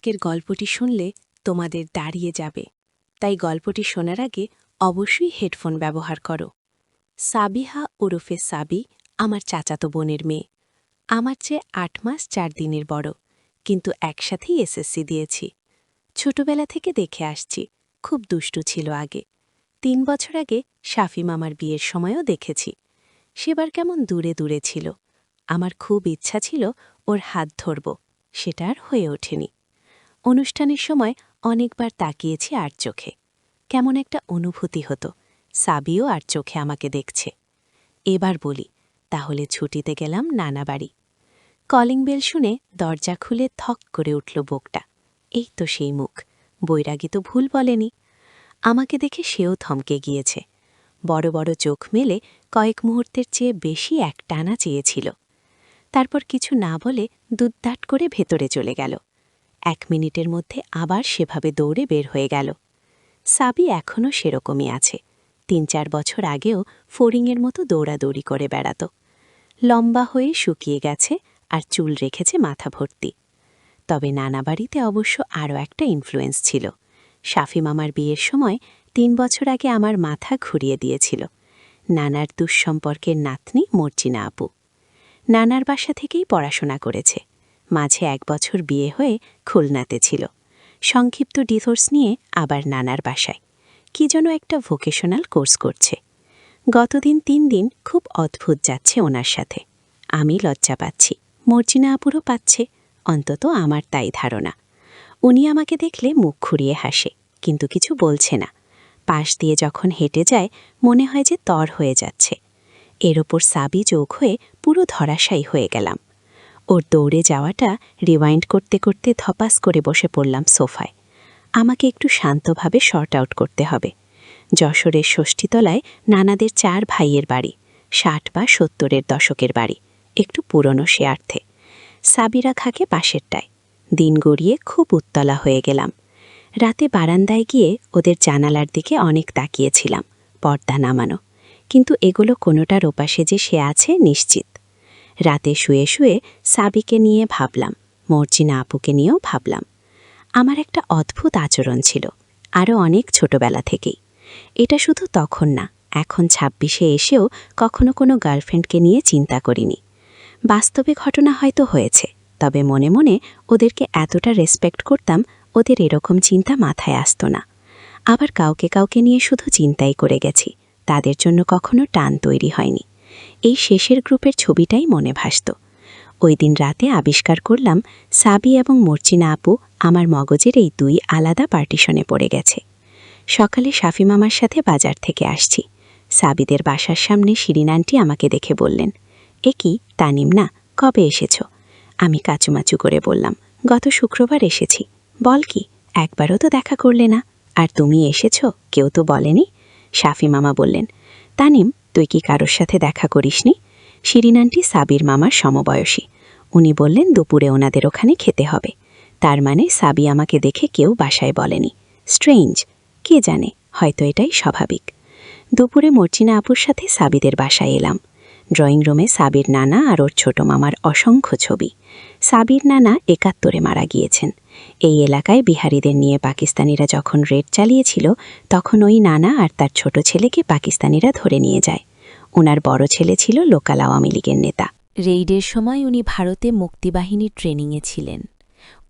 আজকের গল্পটি শুনলে তোমাদের দাঁড়িয়ে যাবে। তাই গল্পটি শোনার আগে অবশ্যই হেডফোন ব্যবহার করো। সাবিহা ওরফে সাবি আমার চাচাতো বোনের মেয়ে। আমার চেয়ে আট মাস চার দিনের বড়, কিন্তু একসাথেই এসএসসি দিয়েছি। ছোটবেলা থেকে দেখে আসছি, খুব দুষ্টু ছিল আগে। তিন বছর আগে শাফি মামার বিয়ের সময়ও দেখেছি। সেবার কেমন দূরে দূরে ছিল। আমার খুব ইচ্ছা ছিল ওর হাত ধরব, সেটা আর হয়ে ওঠেনি। অনুষ্ঠানের সময় অনেকবার তাকিয়েছি আর চোখে। কেমন একটা অনুভূতি হতো, সাবিও আর চোখে আমাকে দেখছে। এবার বলি, তাহলে ছুটিতে গেলাম নানা বাড়ি। কলিং বেল শুনে দরজা খুলে থক করে উঠল বোকটা। এই তো সেই মুখ, বৈরাগী তো ভুল বলেনি। আমাকে দেখে সেও থমকে গিয়েছে। বড় বড় চোখ মেলে কয়েক মুহূর্তের চেয়ে বেশি এক টানা চেয়েছিল। তারপর কিছু না বলে দুধদাট করে ভেতরে চলে গেল। এক মিনিটের মধ্যে আবার সেভাবে দৌড়ে বের হয়ে গেল। সাবি এখনও সেরকমই আছে। তিন চার বছর আগেও ফড়িংয়ের মতো দৌড়াদৌড়ি করে বেড়াত। লম্বা হয়ে শুকিয়ে গেছে আর চুল রেখেছে মাথা ভর্তি। তবে নানা বাড়িতে অবশ্য আরও একটা ইনফ্লুয়েন্স ছিল। শাফি মামার বিয়ের সময় তিন বছর আগে আমার মাথা ঘুরিয়ে দিয়েছিল। নানার দুঃসম্পর্কের নাতনি মর্জিনা আপু। নানার বাসা থেকেই পড়াশোনা করেছে। মাঝে এক বছর বিয়ে হয়ে খুলনাতে ছিল। সংক্ষিপ্ত ডিভোর্স নিয়ে আবার নানার বাসায়। কি যেন একটা ভোকেশনাল কোর্স করছে। গতদিন তিন দিন খুব অদ্ভুত যাচ্ছে ওনার সাথে। আমি লজ্জা পাচ্ছি। মর্জিনা আপুরও পাচ্ছে। অন্তত আমার তাই ধারণা। উনি আমাকে দেখলে মুখ খুঁড়িয়ে হাসে, কিন্তু কিছু বলছে না। পাশ দিয়ে যখন হেঁটে যায়, মনে হয় যে তর হয়ে যাচ্ছে। এর ওপর সাবি যোগ হয়ে পুরো ধরাশায়ী হয়ে গেলাম। ওর দৌড়ে যাওয়াটা রিওয়াইন্ড করতে করতে ধপাস করে বসে পড়লাম সোফায়। আমাকে একটু শান্তভাবে শর্ট আউট করতে হবে। যশোরের ষষ্ঠীতলায় নানাদের চার ভাইয়ের বাড়ি, ষাট বা সত্তরের দশকের বাড়ি, একটু পুরনো শেয়ার্থে সাবিরা খাকে পাশেরটায়। দিন গড়িয়ে খুব উত্তলা হয়ে গেলাম। রাতে বারান্দায় গিয়ে ওদের জানালার দিকে অনেক তাকিয়েছিলাম, পর্দা নামানো। কিন্তু এগুলো কোনোটার ওপাশে যে সে আছে নিশ্চিত। রাতে শুয়ে শুয়ে সাবিকে নিয়ে ভাবলাম, মর্জিনা আপুকে নিয়েও ভাবলাম। আমার একটা অদ্ভুত আচরণ ছিল, আরও অনেক ছোটবেলা থেকেই। এটা শুধু তখন না, এখন ছাব্বিশে এসেও কখনো কোনো গার্লফ্রেন্ডকে নিয়ে চিন্তা করিনি। বাস্তবে ঘটনা হয়তো হয়েছে, তবে মনে মনে ওদেরকে এতটা রেসপেক্ট করতাম, ওদের এরকম চিন্তা মাথায় আসতো না। আবার কাউকে কাউকে নিয়ে শুধু চিন্তাই করে গেছি, তাদের জন্য কখনো টান তৈরি হয়নি। এই শেষের গ্রুপের ছবিটাই মনে ভাসত। ওই দিন রাতে আবিষ্কার করলাম, সাবি এবং মর্চিনা আপু আমার মগজের এই দুই আলাদা পার্টিশনে পড়ে গেছে। সকালে শাফি মামার সাথে বাজার থেকে আসছি। সাবিদের বাসার সামনে শিরিন আন্টি আমাকে দেখে বললেন, এ কি, তানিম না, কবে এসেছ? আমি কাচুমাচু করে বললাম, গত শুক্রবার এসেছি। বল কি, একবারও তো দেখা করলে না। আর তুমি এসেছ, কেউ তো বলেনি? শাফি মামা বললেন, তানিম তুই কি কারোর সাথে দেখা করিসনি? শিরিন আন্টি সাবির মামার সমবয়সী। উনি বললেন, দুপুরে ওনাদের ওখানে খেতে হবে। তার মানে সাবি আমাকে দেখে কেউ বাসায় বলেনি। স্ট্রেঞ্জ, কে জানে? হয়তো এটাই স্বাভাবিক। দুপুরে মর্জিনা আপুর সাথে সাবিদের বাসায় এলাম। ড্রয়িং রুমে সাবির নানা আর ওর ছোট মামার অসংখ্য ছবি। সাবির নানা একাত্তরে মারা গিয়েছেন। এই এলাকায় বিহারিদের নিয়ে পাকিস্তানিরা যখন রেড চালিয়েছিল, তখন ওই নানা আর তার ছোট ছেলেকে পাকিস্তানিরা ধরে নিয়ে যায়। ওনার বড় ছেলে ছিল লোকাল আওয়ামী লীগের নেতা। রেইডের সময় উনি ভারতে মুক্তিবাহিনীর ট্রেনিংয়ে ছিলেন।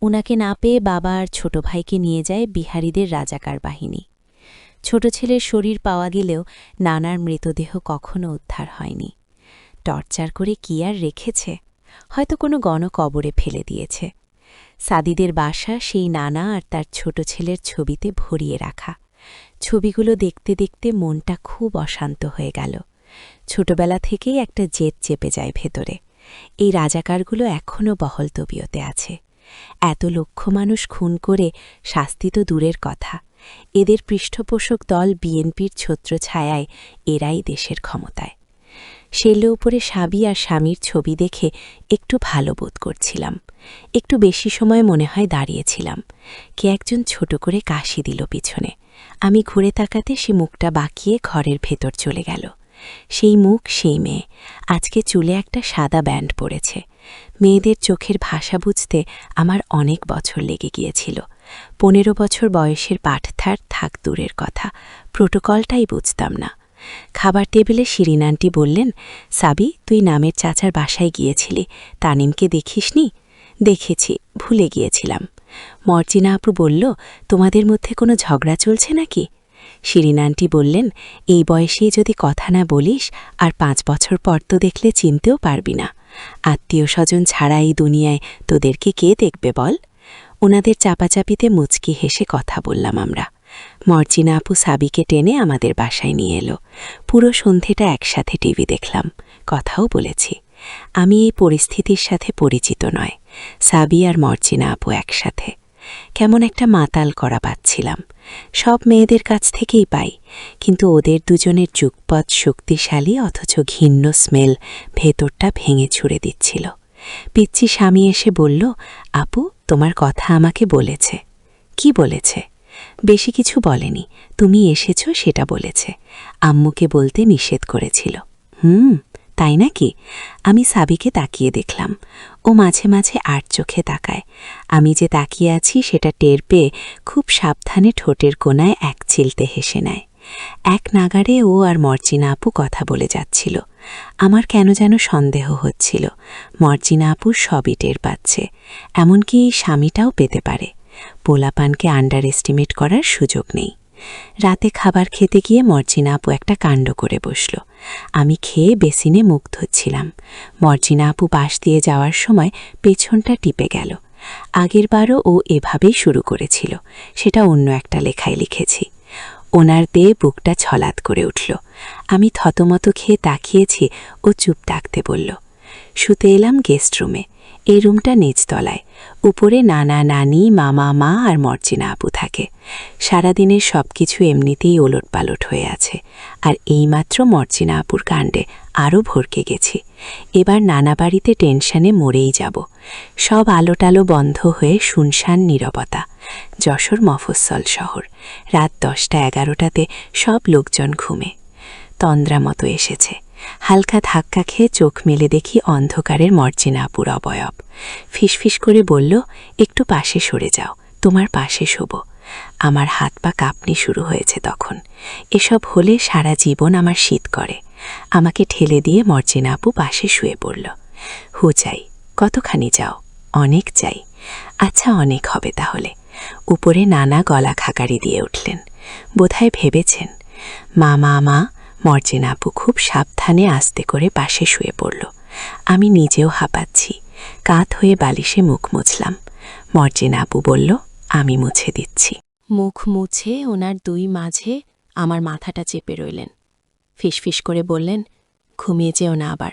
উনাকে না পেয়ে বাবা আর ছোট ভাইকে নিয়ে যায় বিহারিদের রাজাকার বাহিনী। ছোট ছেলের শরীর পাওয়া গেলেও নানার মৃতদেহ কখনো উদ্ধার হয়নি। টর্চার করে কি আর রেখেছে? হয়তো কোনো গণকবরে ফেলে দিয়েছে। সাদিদের বাসা সেই নানা আর তার ছোট ছেলের ছবিতে ভরিয়ে রাখা। ছবিগুলো দেখতে দেখতে মনটা খুব অশান্ত হয়ে গেল। ছোটবেলা থেকেই একটা জেদ চেপে যায় ভেতরে। এই রাজাকারগুলো এখনও বহল তবিয়তে আছে। এত লক্ষ মানুষ খুন করে শাস্তি তো দূরের কথা। এদের পৃষ্ঠপোষক দল বিএনপির ছত্রছায়ায় এরাই দেশের ক্ষমতায়। শেলে উপরে স্বামী আর স্বামীর ছবি দেখে একটু ভালো বোধ করছিলাম। একটু বেশি সময় মনে হয় দাঁড়িয়েছিলাম। কে একজন ছোট করে কাশি দিল পিছনে। আমি ঘুরে তাকাতে সে মুখটা বাঁকিয়ে ঘরের ভেতর চলে গেল। সেই মুখ, সেই মেয়ে। আজকে চুলে একটা সাদা ব্যান্ড পড়েছে। মেয়েদের চোখের ভাষা বুঝতে আমার অনেক বছর লেগে গিয়েছিল। পনেরো বছর বয়সের পাঠথার থাক দূরের কথা, প্রোটোকলটাই বুঝতাম না। খাবার টেবিলে শিরিন আন্টি বললেন, সাবি, তুই নামের চাচার বাসায় গিয়েছিলি, তানিমকে দেখিসনি? দেখেছি, ভুলে গিয়েছিলাম। মর্জিনা আপু বলল, তোমাদের মধ্যে কোনো ঝগড়া চলছে নাকি? শিরিন আন্টি বললেন, এই বয়সেই যদি কথা না বলিস, আর পাঁচ বছর পর তো দেখলে চিনতেও পারবি না। আত্মীয় স্বজন ছাড়া এই দুনিয়ায় তোদেরকে কে দেখবে বল? ওনাদের চাপাচাপিতে মুচকি হেসে কথা বললাম আমরা। মর্জিনা আপু সাবিকে টেনে আমাদের বাসায় নিয়ে এলো। পুরো সন্ধেটা একসাথে টিভি দেখলাম, কথাও বলেছি। আমি এই পরিস্থিতির সাথে পরিচিত নয়, সাবি আর মর্জিনা আপু একসাথে। কেমন একটা মাতাল করা পাচ্ছিলাম। সব মেয়েদের কাছ থেকেই পাই, কিন্তু ওদের দুজনের যুগপথ শক্তিশালী অথচ ঘিন্ন স্মেল ভেতরটা ভেঙে ছুড়ে দিচ্ছিল। পিচ্ছি স্বামী এসে বলল, আপু, তোমার কথা আমাকে বলেছে। কি বলেছে? বেশি কিছু বলেনি, তুমি এসেছ সেটা বলেছে। আম্মুকে বলতে নিষেধ করেছিল। হুম, তাই নাকি? আমি সাবিকে তাকিয়ে দেখলাম। ও মাঝে মাঝে আট চোখে তাকায়। আমি যে তাকিয়ে আছি সেটা টের পেয়ে খুব সাবধানে ঠোঁটের কোনায় এক চিলতে হেসে নেয়। এক নাগারে ও আর মর্জিনা আপু কথা বলে যাচ্ছিল। আমার কেন যেন সন্দেহ হচ্ছিল। মর্জিনা আপু সবই টের পাচ্ছে। এমনকি স্বামীটাও পেতে পারে। পোলাপানকে আন্ডার এস্টিমেট করার সুযোগ নেই। রাতে খাবার খেতে গিয়ে মর্জিনা আপু একটা কাণ্ড করে বসল। আমি খেয়ে বেসিনে মুখ ধুচ্ছিলাম মর্জিনা আপু পাশ দিয়ে যাওয়ার সময় পেছনটা টিপে গেল। আগেরবারও ও এভাবেই শুরু করেছিল। সেটা অন্য একটা লেখায় লিখেছি। ওনার দেয়ে বুকটা ছলাৎ করে উঠল। আমি থতমত খেয়ে তাকিয়েছি ও চুপ ডাকতে বলল, শুতে এলাম গেস্ট রুমে এই রুমটা নিচতলায়। উপরে নানা নানি, মামা, মা আর মর্জিনা আপু থাকে। সারাদিনের সব কিছু এমনিতেই ওলট পালট হয়ে আছে। আর এইমাত্র মর্জিনা আপুর কাণ্ডে আরও ভরকে গেছি। এবার নানা বাড়িতে টেনশনে মরেই যাব। সব আলোটালো বন্ধ হয়ে শুনশান নীরবতা। যশোর মফস্বল শহর। রাত দশটা এগারোটাতে সব লোকজন ঘুমে। তন্দ্রা মতো এসেছে। হালকা ধাক্কা খেয়ে চোখ মেলে দেখি অন্ধকারের মর্জিনা আপুর অবয়ব। ফিসফিস করে বলল, একটু পাশে সরে যাও, তোমার পাশে শোব। আমার হাত পা কাঁপনি শুরু হয়েছে তখন। এসব হলে সারা জীবন আমার শীত করে। আমাকে ঠেলে দিয়ে মর্জিনা আপু পাশে শুয়ে পড়ল। হু চাই কতখানি যাও? অনেক চাই আচ্ছা অনেক হবে তাহলে। উপরে নানা গলা খাকারি দিয়ে উঠলেন। বোধহয় ভেবেছেন, মা মা মা মর্জিনা আপু খুব সাবধানে আস্তে করে পাশে শুয়ে পড়ল। আমি নিজেও হাঁপাচ্ছি। কাত হয়ে বালিশে মুখ মুছলাম। মর্জিনা আপু বলল, আমি মুছে দিচ্ছি। মুখ মুছে ওনার দুই মাঝে আমার মাথাটা চেপে রইলেন। ফিসফিস করে বললেন, ঘুমিয়ে যেও না আবার।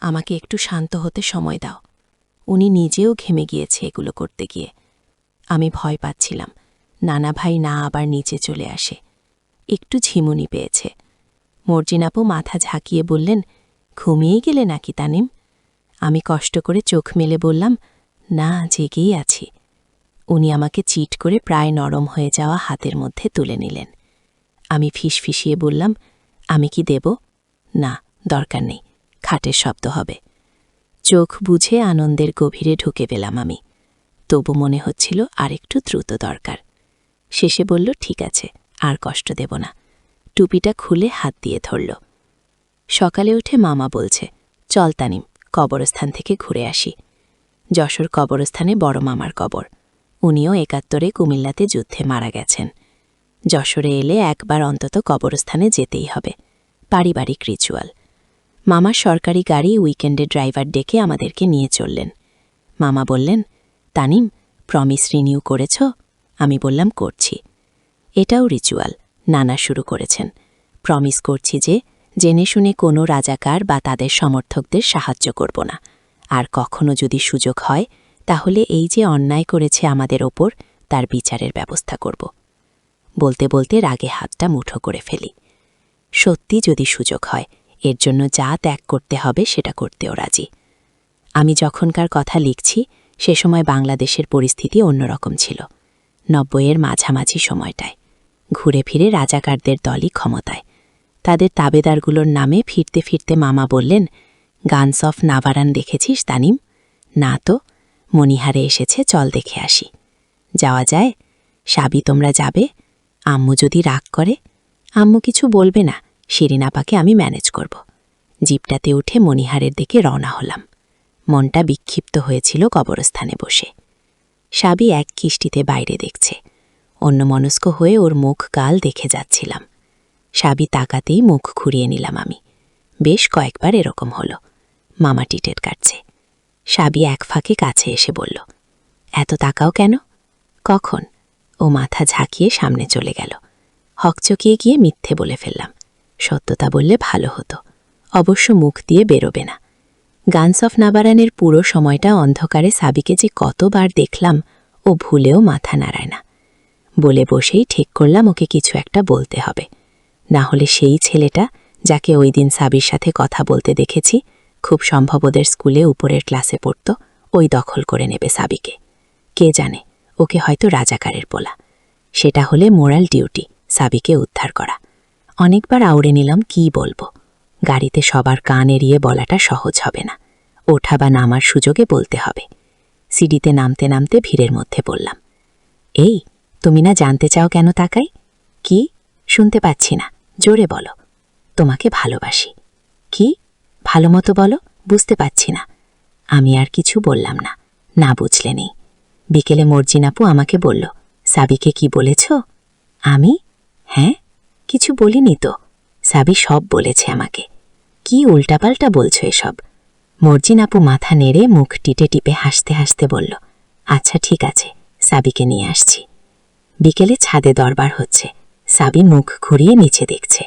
আমাকে একটু শান্ত হতে সময় দাও। উনি নিজেও ঘেমে গিয়েছে এগুলো করতে গিয়ে। আমি ভয় পাচ্ছিলাম। নানা ভাই না আবার নিচে চলে আসে। একটু ঝিমুনি পেয়েছে। মর্জিনাপু মাথা ঝাঁকিয়ে বললেন ঘুমিয়েই গেলে নাকি তানিম? আমি কষ্ট করে চোখ মেলে বললাম, না, জেগেই আছি। উনি আমাকে চিট করে প্রায় নরম হয়ে যাওয়া হাতের মধ্যে তুলে নিলেন। আমি ফিসফিসিয়ে বললাম, আমি কি দেব? না, দরকার নেই, খাটের শব্দ হবে। চোখ বুঝে আনন্দের গভীরে ঢুকে পেলাম আমি। তবু মনে হচ্ছিল আরেকটু দ্রুত দরকার। শেষে বলল, ঠিক আছে, আর কষ্ট দেব না। টুপিটা খুলে হাত দিয়ে ধরল। সকালে উঠে মামা বলছে, চল তানিম, কবরস্থান থেকে ঘুরে আসি। যশোর কবরস্থানে বড় মামার কবর। উনিও একাত্তরে কুমিল্লাতে যুদ্ধে মারা গেছেন। যশোরে এলে একবার অন্তত কবরস্থানে যেতেই হবে। পারিবারিক রিচুয়াল মামার সরকারি গাড়ি উইকেন্ডে ড্রাইভার ডেকে আমাদেরকে নিয়ে চললেন। মামা বললেন, তানিম প্রমিস রিনিউ করেছ? আমি বললাম, করছি। এটাও রিচুয়াল নানা শুরু করেছেন। প্রমিস করছি যে, জেনে শুনে কোনো রাজাকার বা তাদের সমর্থকদের সাহায্য করব না। আর কখনো যদি সুযোগ হয়, তাহলে এই যে অন্যায় করেছে আমাদের ওপর, তার বিচারের ব্যবস্থা করব। বলতে বলতে রাগে হাতটা মুঠো করে ফেলি। সত্যি যদি সুযোগ হয়, এর জন্য যা ত্যাগ করতে হবে সেটা করতেও রাজি। আমি যখনকার কথা লিখছি, সে সময় বাংলাদেশের পরিস্থিতি অন্যরকম ছিল। নব্বইয়ের মাঝামাঝি সময়টায়। ঘুরে ফিরে রাজাকারদের দলই ক্ষমতায়। তাদের তাবেদারগুলোর নামে ফিরতে ফিরতে মামা বললেন গানস অফ নাভারান দেখেছিস তানিম? না তো, মণিহারে এসেছে, চল দেখে আসি। যাওয়া যায়? সাবি তোমরা যাবে? আম্মু যদি রাগ করে? আম্মু কিছু বলবে না, শিরিনাপাকে আমি ম্যানেজ করব। জিপটাতে উঠে মণিহারের দিকে রওনা হলাম। মনটা বিক্ষিপ্ত হয়েছিল কবরস্থানে বসে। সাবি এক কিষ্টিতে বাইরে দেখছে। অন্যমনস্ক হয়ে ওর মুখ গাল দেখে যাচ্ছিলাম। সাবি তাকাতেই মুখ ঘুরিয়ে নিলাম আমি। বেশ কয়েকবার এরকম হলো। মামা টিটের কাটছে সাবি এক ফাঁকে কাছে এসে বলল, এত তাকাও কেন? কখন? ও মাথা ঝাঁকিয়ে সামনে চলে গেল। হকচকিয়ে গিয়ে মিথ্যে বলে ফেললাম। সত্যতা বললে ভালো হতো। অবশ্য মুখ দিয়ে বেরোবে না। গানস অফ নাবারানের পুরো সময়টা অন্ধকারে সাবিকে যে কতবার দেখলাম, ও ভুলেও মাথা নাড়ায় না। বলে বসেই ঠিক করলাম ওকে কিছু একটা বলতে হবে। না হলে সেই ছেলেটা, যাকে ওই দিন সাবির সাথে কথা বলতে দেখেছি, খুব সম্ভব ওদের স্কুলে উপরের ক্লাসে পড়ত, ওই দখল করে নেবে সাবিকে। কে জানে, ওকে হয়তো রাজাকারের পোলা। সেটা হলে মোরাল ডিউটি, সাবিকে উদ্ধার করা। অনেকবার আউড়ে নিলাম, কি বলব? গাড়িতে সবার কান এড়িয়ে বলাটা সহজ হবে না। ওঠা বা নামার সুযোগে বলতে হবে। সিডিতে নামতে নামতে ভিড়ের মধ্যে বললাম এই তুমি না জানতে চাও কেন তাকাই? কি? শুনতে পাচ্ছি না। জোরে বলো। তোমাকে ভালোবাসি। কি? ভালো মতো বলো? বুঝতে পাচ্ছি না। আমি আর কিছু বললাম না। না বুঝলে নেই। বিকেলে মর্জিনাপু আমাকে বলল, সাবিকে কি বলেছ? আমি? হ্যাঁ। কিছু বলিনি তো। সাবি সব বলেছে আমাকে। কি উল্টাপাল্টা বলছো এসব? মর্জিনাপু মাথা নেড়ে মুখ টিটে টিপে হাসতে হাসতে বলল আচ্ছা ঠিক আছে, সাবিকে নিয়ে আসছি। বিকেলে ছাদে দরবার হচ্ছে। সাবি মুখ ঘুরিয়ে নিচে দেখছে।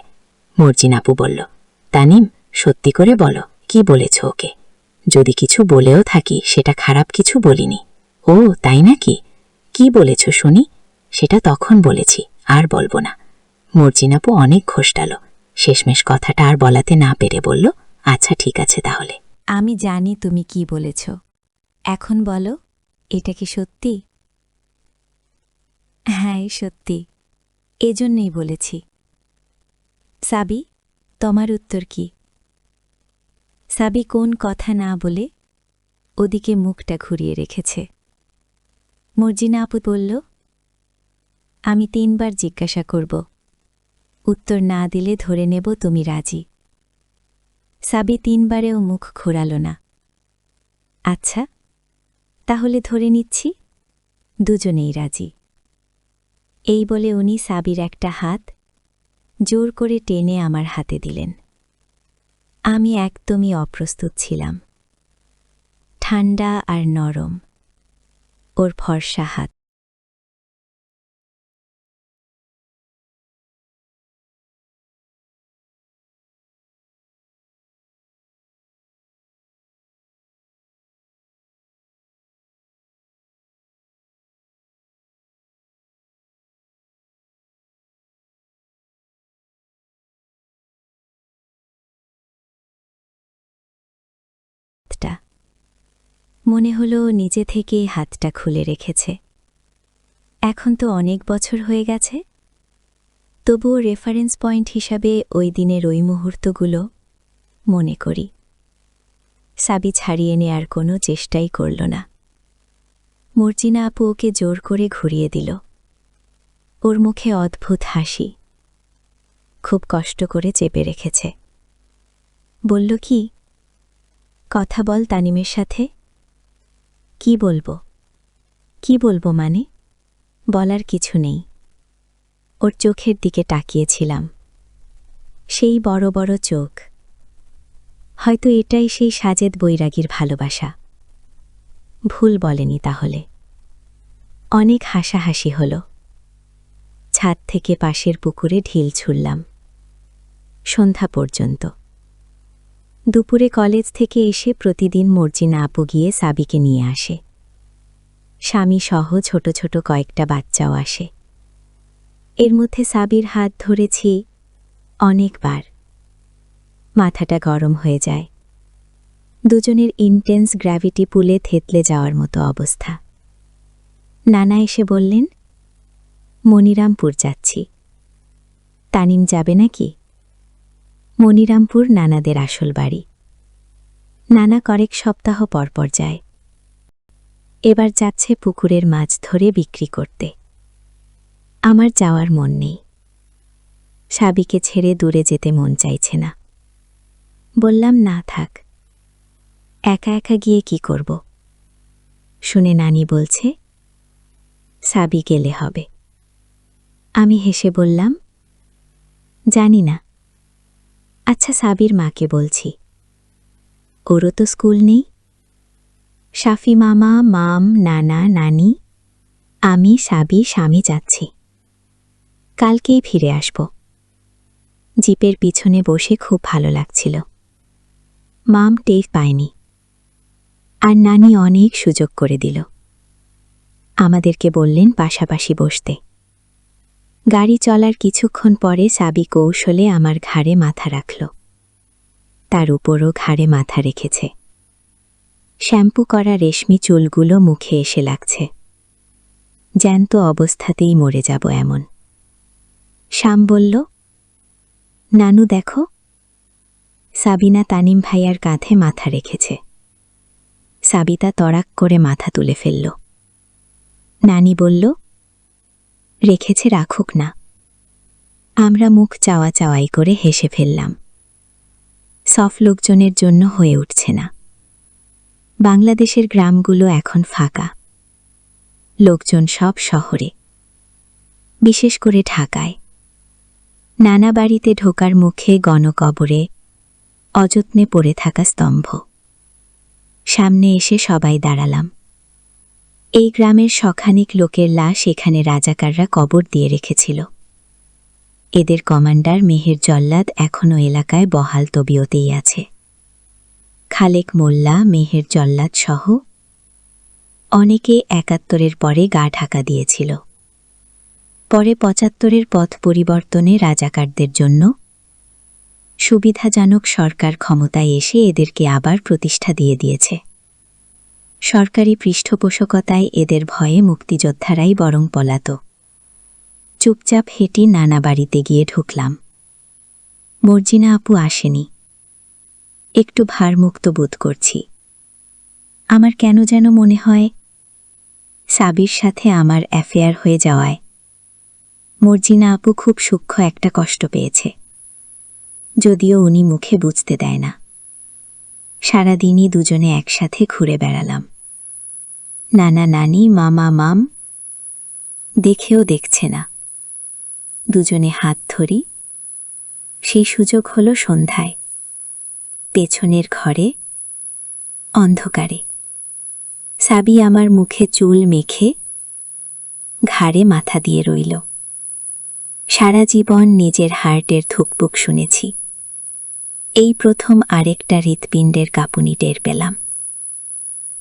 মর্জিন আপু বলল, তানিম, সত্যি করে বলো, কি বলেছ ওকে? যদি কিছু বলেও থাকি, সেটা খারাপ কিছু বলিনি। ও, তাই নাকি? কি বলেছ শুনি, সেটা তখন বলেছি, আর বলব না। মর্জিনাপু অনেক ঘোষটালো শেষমেশ কথাটা আর বলাতে না পেরে বলল আচ্ছা ঠিক আছে তাহলে। আমি জানি তুমি কি বলেছ। এখন বলো, এটা কি সত্যি? হ্যাঁ সত্যি। এজন্যই বলেছি। সাবি, তোমার উত্তর কি? সাবি কোন কথা না বলে ওদিকে মুখটা ঘুরিয়ে রেখেছে। মর্জিনা আপু বলল, আমি তিনবার জিজ্ঞাসা করব। উত্তর না দিলে ধরে নেব তুমি রাজি। সাবি তিনবারেও মুখ ঘোরাল না। আচ্ছা তাহলে ধরে নিচ্ছি, দুজনেই রাজি। এই বলে উনি সাবির একটা হাত জোর করে টেনে আমার হাতে দিলেন। আমি একদমই অপ্রস্তুত ছিলাম। ঠান্ডা আর নরম, ওর ফর্সা হাত। মনে হলো নিজে থেকেই হাতটা খুলে রেখেছে। এখন তো অনেক বছর হয়ে গেছে। তবুও রেফারেন্স পয়েন্ট হিসাবে ওই দিনের ওই মুহূর্তগুলো মনে করি। সাবি ছাড়িয়ে নেয়ার কোনো চেষ্টাই করল না। মর্জিনা আপু ওকে জোর করে ঘুরিয়ে দিল। ওর মুখে অদ্ভুত হাসি। খুব কষ্ট করে চেপে রেখেছে। বলল, কি? কথা বল তানিমের সাথে। কি বলব? কি বলব মানে? বলার কিছু নেই। ওর চোখের দিকে তাকিয়েছিলাম। সেই বড় বড় চোখ। হয়তো এটাই সেই সাজেদ বৈরাগীর ভালোবাসা। ভুল বলেনি তাহলে। অনেক হাসাহাসি হল। ছাদ থেকে পাশের পুকুরে ঢিল ছুড়লাম। সন্ধ্যা পর্যন্ত। দুপুরে কলেজ থেকে এসে প্রতিদিন মর্জিনা আপু গিয়ে সাবিকে নিয়ে আসে। স্বামী সহ ছোট ছোট কয়েকটা বাচ্চাও আসে। এর মধ্যে সাবির হাত ধরেছি অনেকবার। মাথাটা গরম হয়ে যায়। দুজনের ইন্টেন্স গ্র্যাভিটি পুলে থেতলে যাওয়ার মতো অবস্থা। নানা এসে বললেন, মনিরামপুর যাচ্ছি। তানিম যাবে নাকি? মনিরামপুর নানাদের আসল বাড়ি। নানা কয়েক সপ্তাহ পরপর যায়। এবার যাচ্ছে পুকুরের মাছ ধরে বিক্রি করতে। আমার যাওয়ার মন নেই। সাবিকে ছেড়ে দূরে যেতে মন চাইছে না। বললাম, না থাক। একা একা গিয়ে কি করব? শুনে নানি বলছে, সাবি গেলে হবে। আমি হেসে বললাম, জানি না। আচ্ছা সাবির মাকে বলছি। ওরও তো স্কুল নেই। শাফি মামা, মাম, নানা, নানি, আমি, সাবি, স্বামী যাচ্ছি। কালকেই ফিরে আসব। জিপের পিছনে বসে খুব ভালো লাগছিল। মাম টের পায়নি। আর নানি অনেক সুযোগ করে দিল। আমাদেরকে বললেন পাশাপাশি বসতে। গাড়ি চলার কিছুক্ষণ পরে সাবি কৌশলে আমার ঘাড়ে মাথা রাখল। তার উপরও ঘাড়ে মাথা রেখেছে। শ্যাম্পু করা রেশমি চুলগুলো মুখে এসে লাগছে। জ্যান্ত অবস্থাতেই মরে যাব এমন। শ্যাম বলল, নানু, দেখো। সাবিনা তানিম ভাইয়ার কাঁধে মাথা রেখেছে। সাবিতা তড়াক করে মাথা তুলে ফেলল। নানি বলল রেখেছে রাখুক না। আমরা মুখ চাওয়া চাওয়াই করে হেসে ফেললাম। সফ লোকজনের জন্য হয়ে উঠছে না। বাংলাদেশের গ্রামগুলো এখন ফাঁকা। লোকজন সব শহরে। বিশেষ করে ঢাকায়। নানা বাড়িতে ঢোকার মুখে গণকবরে অযত্নে পড়ে থাকা স্তম্ভ। সামনে এসে সবাই দাঁড়ালাম। এই গ্রামের শখানিক লোকের লাশ এখানে রাজাকাররা কবর দিয়ে রেখেছিল। এদের কমান্ডার মেহের জল্লাদ এখনও এলাকায় বহাল তবিয়তেই আছে। খালেক মোল্লা, মেহের জল্লাদ সহ অনেকে একাত্তরের পরে গা ঢাকা দিয়েছিল। পরে পঁচাত্তরের পথ পরিবর্তনে রাজাকারদের জন্য সুবিধাজনক সরকার ক্ষমতায় এসে এদেরকে আবার প্রতিষ্ঠা দিয়ে দিয়েছে। সরকারি পৃষ্ঠপোষকতায় এদের ভয়ে মুক্তিযোদ্ধারাই বরং পলাত চুপচাপ হেঁটে নানা বাড়িতে গিয়ে ঢুকলাম। মর্জিনা আপু আসেনি। একটু ভারমুক্ত বোধ করছি। আমার কেন যেন মনে হয়, সাবির সাথে আমার অ্যাফেয়ার হয়ে যাওয়ায়। মর্জিনা আপু খুব সূক্ষ্ম একটা কষ্ট পেয়েছে। যদিও উনি মুখে বুঝতে দেয় না। সারাদিনই দুজনে একসাথে ঘুরে বেড়ালাম। নানা নানি, মামা, মাম দেখেও দেখছে না। দুজনে হাত ধরি। সেই সুযোগ হলো সন্ধ্যায়। পেছনের ঘরে, অন্ধকারে। সাবি আমার মুখে চুল মেখে ঘাড়ে মাথা দিয়ে রইল। সারা জীবন নিজের হার্টের থুকপুক শুনেছি। এই প্রথম আরেকটা হৃৎপিণ্ডের কাঁপুনি টের পেলাম।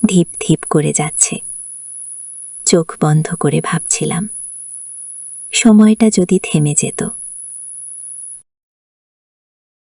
ধীপ ধীপ করে যাচ্ছে। চোখ বন্ধ করে ভাবছিলাম, সময়টা যদি থেমে যেত।